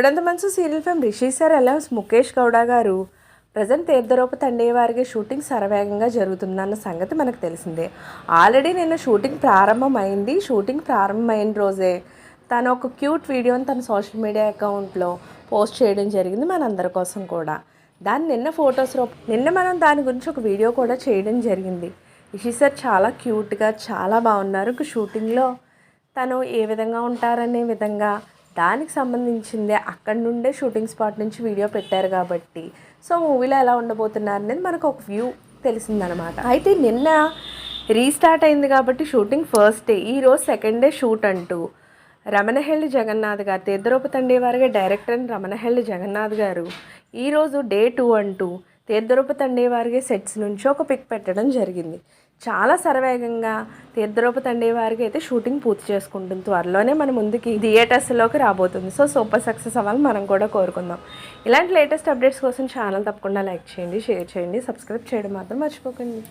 ఇప్పుడంత మంచి serial fame Rishi sir అలౌన్స్ ముఖేష్ గౌడ గారు ప్రజెంట్ తీర్థరూప తండే వారికి షూటింగ్ శరవేగంగా జరుగుతుందన్న సంగతి మనకు తెలిసిందే. ఆల్రెడీ నిన్న షూటింగ్ ప్రారంభమైంది. షూటింగ్ ప్రారంభమైన రోజే తను ఒక క్యూట్ వీడియోని తన సోషల్ మీడియా అకౌంట్లో పోస్ట్ చేయడం జరిగింది మనందరి కోసం కూడా. దాన్ని నిన్న ఫొటోస్ రూప నిన్న మనం దాని గురించి ఒక వీడియో కూడా చేయడం జరిగింది. రిషి సార్ చాలా క్యూట్గా చాలా బాగున్నారు. షూటింగ్లో తను ఏ విధంగా ఉంటారనే విధంగా దానికి సంబంధించిందే అక్కడి నుండే షూటింగ్ స్పాట్ నుంచి వీడియో పెట్టారు కాబట్టి. సో మూవీలో ఎలా ఉండబోతున్నారు అనేది మనకు ఒక వ్యూ తెలిసిందనమాట. అయితే నిన్న రీస్టార్ట్ అయింది కాబట్టి షూటింగ్ ఫస్ట్ డే ఈరోజు సెకండ్ డే షూట్ అంటూ రమణహెల్లి జగన్నాథ్ గారు తీర్థరూప తండ్రి వారిగా డైరెక్టర్ అని రమణహెల్లి జగన్నాథ్ గారు ఈరోజు డే టూ అంటూ తీర్థరూప తండ్రి వారికి సెట్స్ నుంచి ఒక పిక్ పెట్టడం జరిగింది. చాలా సరవేగంగా తీర్థరూప తండ్రి వారికి అయితే షూటింగ్ పూర్తి చేసుకుంటుంది. త్వరలోనే మన ముందుకి థియేటర్స్లోకి రాబోతుంది. సో సూపర్ సక్సెస్ అవ్వాలని మనం కూడా కోరుకుందాం. ఇలాంటి లేటెస్ట్ అప్డేట్స్ కోసం ఛానల్ తప్పకుండా లైక్ చేయండి షేర్ చేయండి సబ్స్క్రైబ్ చేయడం మాత్రం మర్చిపోకండి.